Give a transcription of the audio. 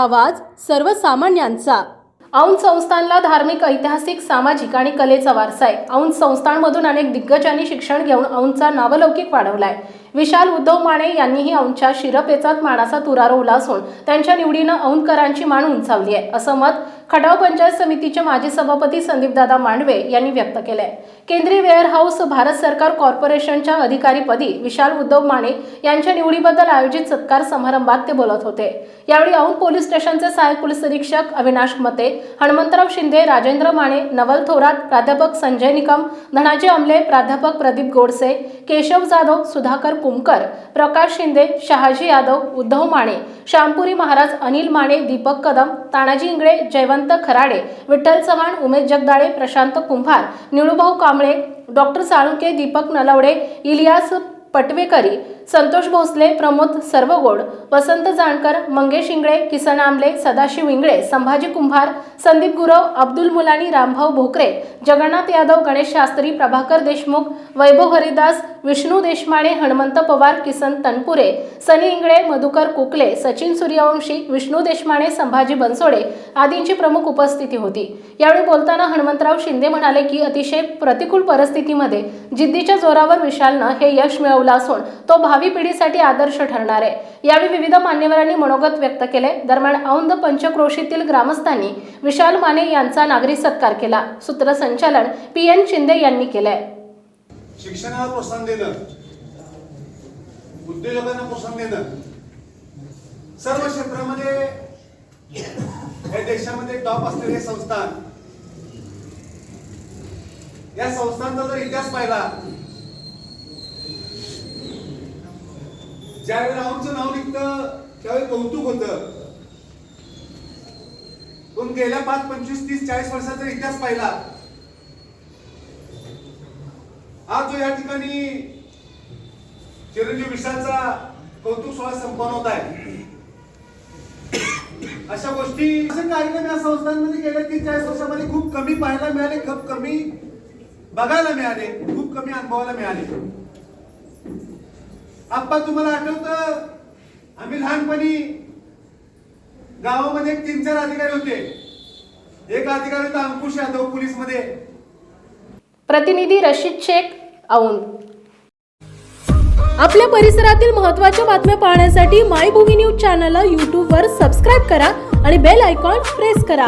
आवाज सर्वसामान्यांचा. औंध संस्थानला धार्मिक ऐतिहासिक सामाजिक आणि कलेचा वारसा आहे. औंध संस्थानमधून अनेक दिग्गजांनी शिक्षण घेऊन औंधचा नावलौकिक वाढवलाय. विशाल उद्धव माने यांनीही औंधच्या शिरपेचात मानाचा तुरा रोवला असून त्यांच्या निवडीनं औंधकरांची मान उंचावली आहे असं मत खटाव पंचायत समितीचे माजी सभापती संदीपदादा मांडवे यांनी व्यक्त केले केंद्रीय वेअरहाऊस भारत सरकार कॉर्पोरेशनच्या अधिकारीपदी विशाल उद्धव माने यांच्या निवडीबद्दल आयोजित सत्कार समारंभात ते बोलत होते. यावेळी औंध पोलीस स्टेशनचे सहाय्यक पोलीस निरीक्षक अविनाश मते हनुमंतराव शिंदे राजेंद्र माने नवल थोरात प्राध्यापक संजय निकम धनाजी आमले प्राध्यापक प्रदीप गोडसे केशव जाधव सुधाकर कुमकर प्रकाश शिंदे शहाजी यादव उद्धव माने श्यामपुरी महाराज अनिल माने दीपक कदम तानाजी इंगळे जयवंत खराडे विठ्ठल चव्हाण उमेश जगदाळे प्रशांत कुंभार निळूभाऊ कांबळे डॉक्टर साळुंके दीपक नलवडे इलियास पटवेकरी संतोष भोसले प्रमोद सर्वगोड वसंत जानकर मंगेश इंगळे किसन आमले सदाशिव इंगळे संभाजी कुंभार संदीप गुरव अब्दुल मुलानी रामभाऊ भोकरे जगन्नाथ यादव गणेश शास्त्री प्रभाकर देशमुख वैभव हरिदास विष्णू देशमाणे हनुमंत पवार किसन तनपुरे सनी इंगळे मधुकर कुकले सचिन सूर्यवंशी विष्णू देशमाणे संभाजी बनसोडे आदींची प्रमुख उपस्थिती होती. यावेळी बोलताना हनुमंतराव शिंदे म्हणाले की अतिशय प्रतिकूल परिस्थितीमध्ये जिद्दीच्या जोरावर विशालनं हे यश मिळवलं असून तो भावी भावी पिढीसाठी आदर्श ठरणार. आहे यावेळी विविध मान्यवरांनी मनोगत व्यक्त केले. दरम्यान औंध पंचक्रोशीतील ग्रामस्थांनी विशाल माने यांचा नागरी सत्कार केला. सूत्रसंचालन पी एन शिंदे यांनी केलंय. शिक्षणाला प्रोत्साहन देणं. उद्योजकांना प्रोत्साहन देणं. सर्व क्षेत्रामध्ये या देशामध्ये टॉप असलेले संस्थान. या संस्थांचा जर इतिहास पाहिला ज्यावेळी आमचं नाव निघतं त्यावेळी कौतुक होतं. पण गेल्या पाच पंचवीस तीस चाळीस वर्षाचा इतिहास पाहिला. आज जो या ठिकाणी चिरंजीव विषयाचा कौतुक सोहळा संपन्न होत आहे. अशा गोष्टी असे कार्यक्रम या संस्थांमध्ये गेल्या तीन चाळीस वर्षामध्ये खूप कमी पाहायला मिळाले खूप कमी बघायला मिळाले खूप कमी अनुभवायला मिळाले. आप्पा तुम्हाला आठवतं? आम्ही लहानपणी गावामध्ये एक तीन चार अधिकारी होते. एक अधिकारी होता अंकुश यादव पोलीसमध्ये प्रतिनिधी रशीद शेख औंध. आपल्या परिसरातील महत्त्वाच्या बातम्या पाहण्यासाठी मायभूमी न्यूज चॅनलला यूट्यूबवर सबस्क्राईब करा आणि बेल आयकॉन प्रेस करा.